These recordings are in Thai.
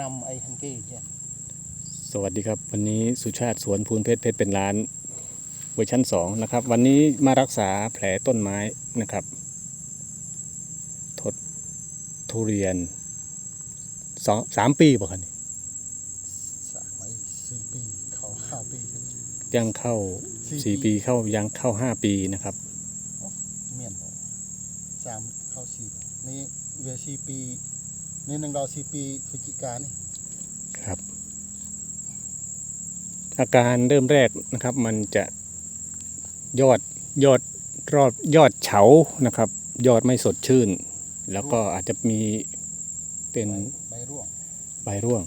นำไอ้ฮันกี้เนี่ยสวัสดีครับวันนี้สุชาติสวนพูนเพชรเพชรเป็นร้านเวอร์ชั้นสองนะครับ วันนี้มารักษาแผลต้นไม้นะครับ ทดทุเรียนสองสามปีป่ะครับนี่สามไอ้สี่ปีเขาห้าปีกันยังเข้าสี่สี่ปีปีเข้ายังเข้าห้าปีนะครับเมียนบ่สามเข้าสี่บ่นี่เวลสี่ปี นี่หนึ่งเราสี่ปีพฤศจิกานี่ครับ อาการเริ่มแรกนะครับ มันจะยอดยอดรอบยอดเฉานะครับ ยอดไม่สดชื่น แล้วก็อาจจะมีเป็นใบร่วงใบร่วง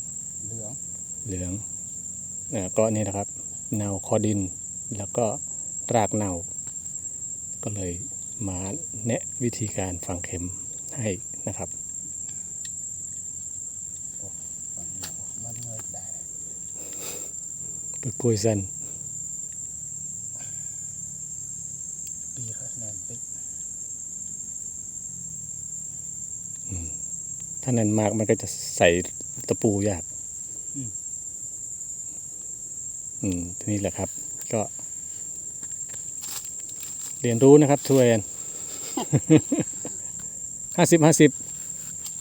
เหลืองเหลืองเอ่อก็นี่นะครับเนาคอดิน แล้วก็รากเนาก็เลยมาแนะวิธีการฝังเข็มให้นะครับ ฝั่งนี้บ่มันเงยได้ ก็กล้วยสันปีละแนนปิกถ้านั้นมากมันก็จะใส่ตะปูยาก อืมทีนี้แหละครับ ก็ เรียนรู้นะครับทุเรียนห้าสิบห้าสิบ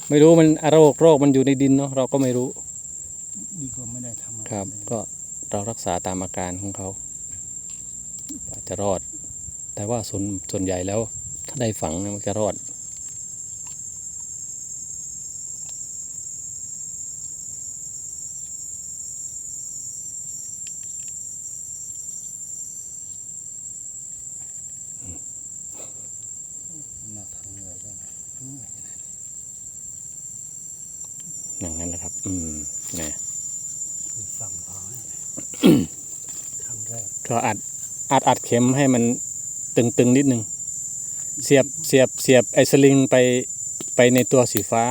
ไม่รู้มันโรคโรคมันอยู่ในดินเนาะเราก็ไม่รู้ ดีกว่าไม่ได้ทำอะไครับ เลย ก็ เรารักษาตามอาการของเขา อาจจะรอด แต่ว่าส่วนส่วนใหญ่แล้ว ถ้าได้ฝังเนี่ยมันจะรอดน่าทำเหนื่อยได้ไหมเหนื่อยอย่างนั้นแหละครับ อืมนะ คือฝั่งเขา เนี่ย ครั้งแรกก็อัดอัดอัดเข็มให้มันตึงๆนิดนึง เสียบเสียบเสียบไอ้สลิงไปไปในตัวสีฟ้า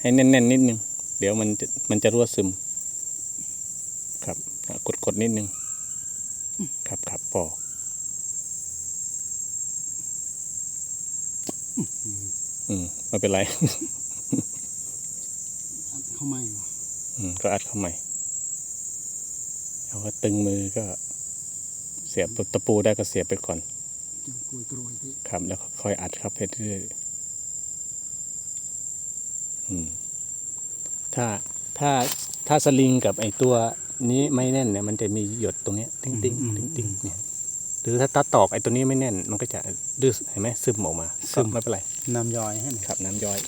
ให้แน่นๆ นิดนึง เดี๋ยวมันจะมันจะรั่วซึม ครับอะกดกดนิดนึง ครับครับพออืมไม่เป็นไรอัดเข้ามาอยู่อืมก็อัดเข้าใหม่ เอาก็ตึงมือก็เสียบตะปูได้ก็เสียบไปก่อนจังกลวยกรวยที่ครับแล้วก็ค่อยอัดเข้าไปเรื่อยๆอืมถ้าถ้าถ้าสลิงกับไอตัวนี้ไม่แน่นเนี่ย มันจะมีหยดตรงเนี้ยติ้งติ้งติ้งติ้งเนี่ยหรือถ้าตัดตอกไอตัวนี้ไม่แน่น มันก็จะดื้อเห็นไหมซึมออกมาก็ไม่เป็นไรน้ำย่อยให้หน่อยครับ น้ำย้อย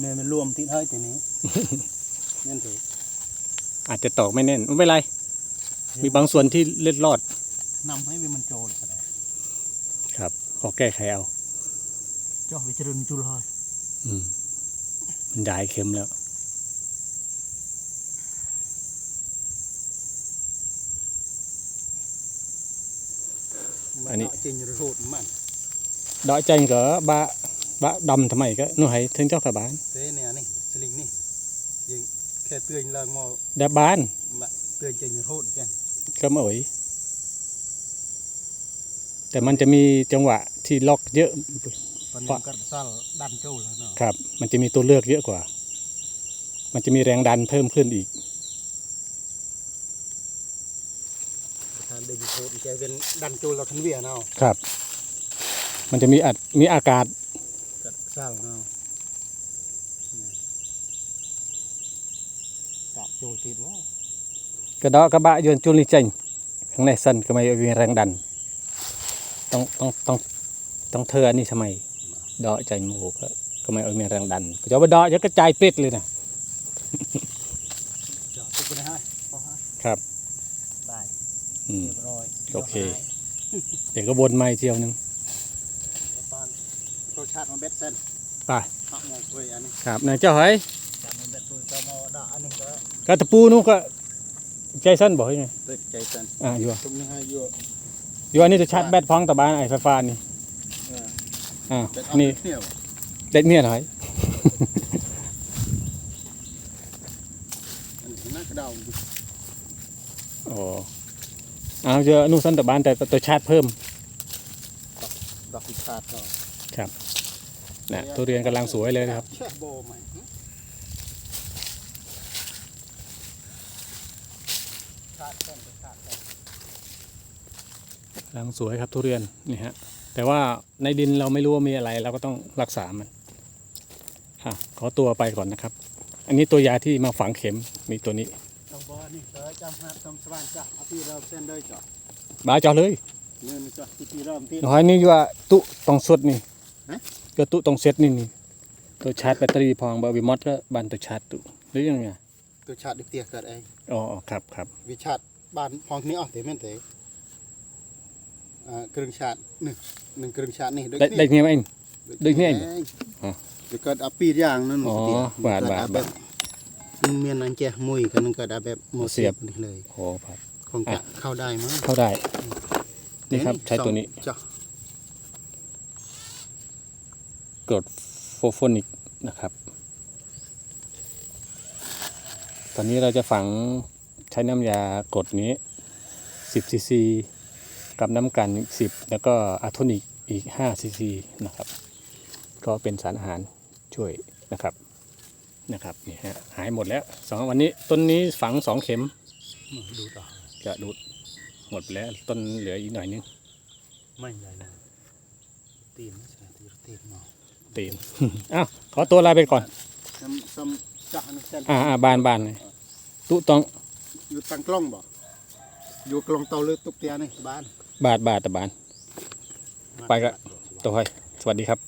เนี่ยมันรวมติดให้ตัวนี้นั่นถืออาจจะตอกไม่แน่นไม่เป็นไร มีบางส่วนที่เล็ดรอดนำให้มันโจรแสดงครับขอแก้ไขเอาเจ้าวิจารณ์จุลให้อืมมันย้ายเข็มแล้วอันนี้จริงโรดมันดอกจันก็บะบะดำทำไมก็นู่นให้ถึงเจ้ากับบ้านเต้เนี่ยนี่สลิงนี่ยิงแค่เตือนเลิงมอดาบ้านมาเตือนจริงโรดแกน ก็ไม่เอยแต่มันจะมีจังหวะที่ล็อกเยอะตอนนี้เพราะก็ซัลดันโจแล้วเนาะครับ มันจะมีตัวเลือกเยอะกว่า มันจะมีแรงดันเพิ่มขึ้นอีกทานดึงโรดแกเป็นดันโจเราทันเวียเนาะครับ มันจะมีอัดมีอากาศก็ซัลเนาะกะโจติดว่า กระเดอกระบะยนต์จุลิเจงข้างในสั้นก็ไม่มีแรงดัน ต้องต้องต้องต้องเธออันนี้ทำไมเดาะใจโมก็ก็ไม่มีแรงดันก็จะไปเดาะจะกระจายเป็ดเลยนะจอดติดไปนะฮะพอฮะครับได้อืมเรียบร้อยโอเค เดี๋ยวก็วนมาอีกเที่ยวหนึงเดี๋ยวตอนรสชาติมันเบ็ดเส้นไปหักหมกคุยอันนี้ครับนายเจ้าเฮ้ยจำมันเบ็ดคุยก็มาด่าอันนี้ก็กระตะปูนู้นก็ ใจสั้นบอกยังไงเบ็ดใจเส้นอ่าอยู่อะตรงนี้ให้เยอะอยู่อันนี้จะชาร์จแบตพร้องตะบานไอ้ไฟฟ้านี่เอออ่าเป็ดเอานี่เนี่ยเด็ดเมียหน่อยอันนี้น่ากระเดาดิโอ้เอาเจอนู่นสั้นตะบานแต่ตัวชาร์จเพิ่มดอกพิชาดก็นะทุเรียนกำลังสวยเลยนะครับ แช่โบใหม่หึ ชาติแค่ไปชาติแค่กำลังสวยครับทุเรียนนี่ฮะแต่ว่าในดินเราไม่รู้ว่ามีอะไรเราก็ต้องรักษามันอะขอตัวไปก่อนนะครับ อันนี้ตัวยาที่มาฝังเข็มมีตัวนี้ต้องบอกนี่เออจำหัดต้องสว่างจ้ะเอาพี่เริ่มเส้นเลยจ้ะบาจอเลยเนื่นจ้ะที่พี่เริ่มที่น้อยนี่ว่าตุตองสดนี่ฮะก็ตุตองเซตนี่นี่ตัวชาร์จแบตเตอรี่พองบาวิมอสก็บันตัวชาร์จตุหรือยังไง ตัวชาติเด็กเตี้ยเกิดเองอ๋อครับครับวิชาติบ้านพองนี้อ๋อเตะแม่นเตะอ่าเครื่องชาติหนึ่งหนึ่งเครื่องชาตินี่ได้ได้เงี้ยไหมเองดึกนี่เองอ๋อเดี๋ยวเกิดอาปีอย่างนั้นอ๋อเตี้ยบาดบาดเกิแบบมันเมียนอันแจมุยกันนึงเกิดอาแบบโมเสียบนี่เลยโอ้ครับคงจะเข้าได้มั้งเข้าได้ นี่ครับใช้ตัวนี้จ้ะกรดโฟโฟนิกนะครับ ตอนนี้เราจะฝังใช้น้ำยากรดนี้ 10ซีซีกับน้ำกันอีก10 แล้วก็อะโทนิกอีก5ซีซีนะครับ ก็เป็นสารอาหารช่วยนะครับนะครับนี่ฮะหายหมดแล้วสองวันนี้ต้นนี้ฝังสองเข็มดูต่อจะดูดหมดไปแล้วต้นเหลืออีกหน่อยนึงไม่ใหญ่เลยตีนไม่ใช่ตีนตีนเนาะตีนอ้าวขอตัวลาไปก่อนซ้ำ ซ้ำจ้ะนึงเส้นอ่าอ่าบานบานเลยตุต้องอยู่ตั้งกล้องบ่อยู่กล้องเตาเลือดตุกเตียนี่บ้าน บาทบาทแต่บาน ไปก็ตัวให้สวัสดีครับ